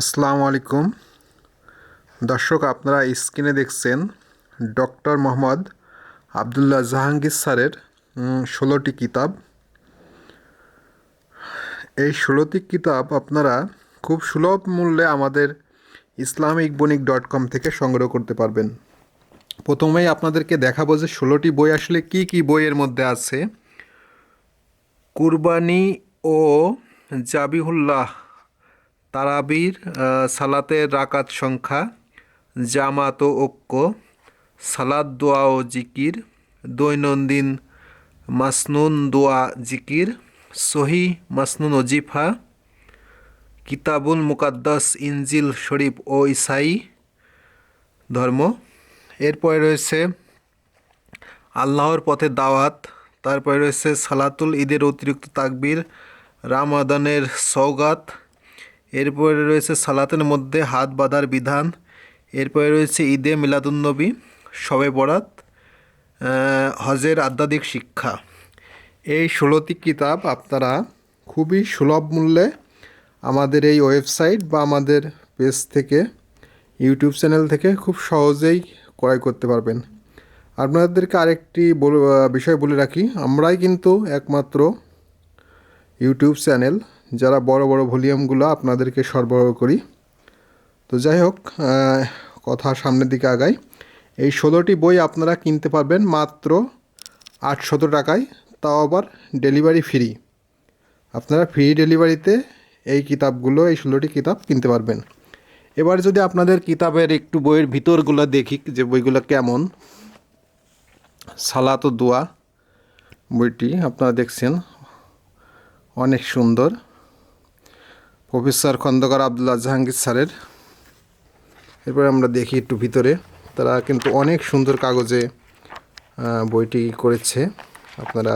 আসসালামু আলাইকুম। দর্শক, আপনারা স্ক্রিনে দেখছেন ডক্টর মোহাম্মদ আবদুল্লাহ জাহাঙ্গীর স্যারের ষোলোটি কিতাব। এই ষোলোটি কিতাব আপনারা খুব সুলভ মূল্যে আমাদের ইসলামিক বণিক ডট কম থেকে সংগ্রহ করতে পারবেন। প্রথমেই আপনাদেরকে দেখাবো যে ষোলোটি বই আসলে কি কি বইয়ের মধ্যে আছে। কুরবানি ও জাবিহুল্লাহ তারাবির সালাতের রাকাত সংখ্যা, জামাত ও ঐক্য সালাদ দোয়া ও জিকির, দৈনন্দিন মাসনুন, দোয়া, জিকির, সহি মাসনুন ওজিফা কিতাবুল মুকাদ্দাস, ইনজিল, শরীফ ও ইসাই ধর্ম। এরপরে রয়েছে আল্লাহর পথে দাওয়াত, তারপরে রয়েছে সালাতুল ঈদের অতিরিক্ত তাকবীর, রামাদানের সৌগাত এরপরে রয়েছে সালাতের মধ্যে হাত বাঁধার বিধান। এরপরে রয়েছে ঈদে মিলাদুন্নবী, শবে বরাত হজের আধ্যাত্মিক শিক্ষা। এই ষোলোটি কিতাব আপনারা খুবই সুলভ মূল্যে আমাদের এই ওয়েবসাইট বা আমাদের পেজ থেকে, ইউটিউব চ্যানেল থেকে খুব সহজেই ক্রয় করতে পারবেন। আপনাদেরকে আরেকটি বিষয় বলে রাখি, আমরাই কিন্তু একমাত্র ইউটিউব চ্যানেল যারা বড় বড় ভলিউমগুলো আপনাদেরকে সরবরাহ করি। তো যাই হোক কথা সামনের দিকে আগাই। এই ষোলোটি বই আপনারা কিনতে পারবেন মাত্র আটশত টাকায়, তাও আবার ডেলিভারি ফ্রি। আপনারা ফ্রি ডেলিভারিতে এই কিতাবগুলো, এই ষোলোটি কিতাব কিনতে পারবেন। এবার যদি আপনাদের কিতাবের একটু বইয়ের ভিতরগুলো দেখি যে বইগুলো কেমন। সালাত দোয়া বইটি আপনারা দেখছেন, অনেক সুন্দর। প্রফেসর খন্দকার আবদুল্লাহ জাহাঙ্গীর স্যারের। এরপরে আমরা দেখি একটু ভিতরে। তারা কিন্তু অনেক সুন্দর কাগজে বইটি করেছে। আপনারা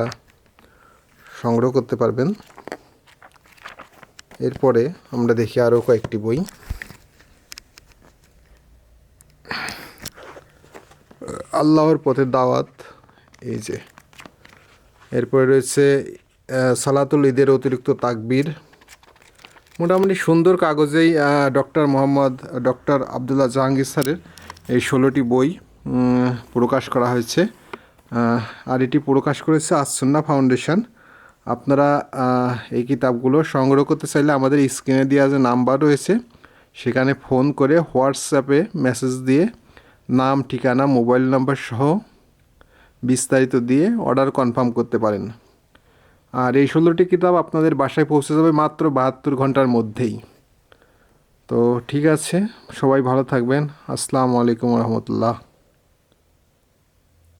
সংগ্রহ করতে পারবেন। এরপরে আমরা দেখি আরও কয়েকটি বই। আল্লাহর পথে দাওয়াত, এই যে। এরপরে রয়েছে সালাতুল ঈদের অতিরিক্ত তাকবীর। মোটামুটি সুন্দর কাগজেই ডক্টর মোহাম্মদ, ডক্টর আবদুল্লাহ জাহাঙ্গীর স্যারের এই ষোলোটি বই প্রকাশ করা হয়েছে। আর এটি প্রকাশ করেছে আসন্না ফাউন্ডেশন। আপনারা এই কিতাবগুলো সংগ্রহ করতে চাইলে আমাদের স্ক্রিনে দেওয়া যে নাম্বার রয়েছে, সেখানে ফোন করে হোয়াটসঅ্যাপে মেসেজ দিয়ে নাম, ঠিকানা, মোবাইল নাম্বার সহ বিস্তারিত দিয়ে অর্ডার কনফার্ম করতে পারেন। আর এই ষোলোটি কিতাব আপনাদের বাসায় পৌঁছে যাবে মাত্র বাহাত্তর ঘণ্টার মধ্যেই। তো ঠিক আছে, সবাই ভালো থাকবেন। আসসালামু আলাইকুম রহমতুল্লাহ।